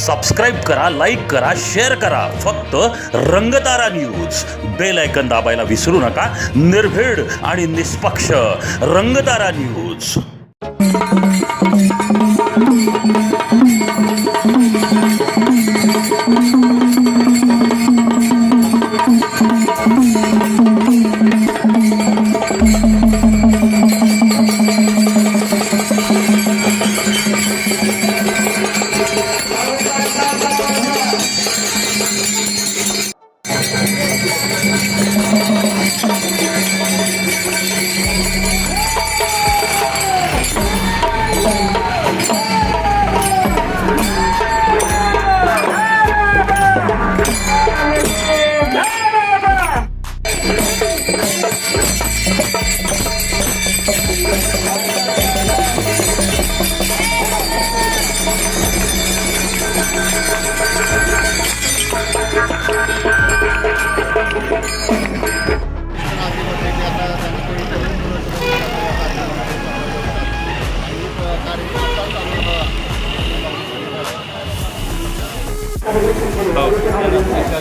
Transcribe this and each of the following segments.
Subscribe करा like करा share करा. फक्त रंगतारा न्यूज बेल ऐकन दाबायला विसरू नका. निर्भीड आणि निष्पक्ष रंगतारा न्यूज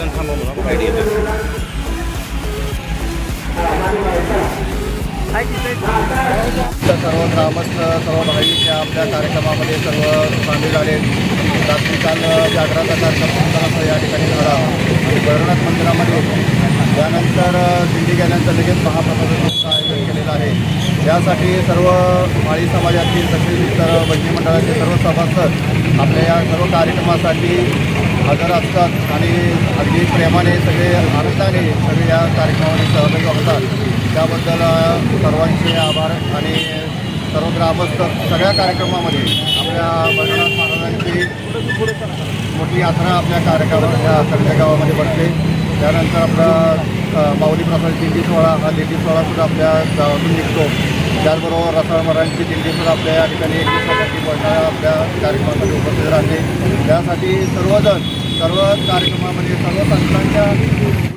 थांबा म्हणून फायदे घेतो सर्व ग्रामस्थ सर्व भाविक आपल्या कार्यक्रमामध्ये सर्व सामील झाले रात्री काल जागराचा कार्यक्रम सुद्धा या ठिकाणी झाला. भैरवनाथ मंदिरामध्ये त्यानंतर दिंडी गेल्यानंतर लगेच महाप्रसादाचं आयोजन केलेलं आहे. त्यासाठी सर्व माळी समाजातील तसेच इतर बंदी मंडळाचे सर्व सभासद आपल्या या सर्व कार्यक्रमासाठी हजर असतात. आणि अगदी प्रेमाने सगळे आनंदाने सगळे या कार्यक्रमामध्ये सहभागी होतात. त्याबद्दल सर्वांचे आभार आणि सर्व ग्रामस्थ सगळ्या कार्यक्रमामध्ये आपल्या भैरवनाथ महाराजांची मोठी यात्रा आपल्या कार्यक्रमाच्या सगळ्या गावामध्ये भरते. त्यानंतर आपला माऊली प्रसाद दिंडी सोहळा हा दिंडी सोहळासुद्धा आपल्या गावातून निघतो. त्याचबरोबर रसाळ महाराजांची दिंडीसुद्धा आपल्या या ठिकाणी एक दिवसासाठी बसणाऱ्या आपल्या कार्यक्रमामध्ये उपस्थित राहते. त्यासाठी सर्वजण सर्व कार्यक्रमामध्ये सर्व संस्थांच्या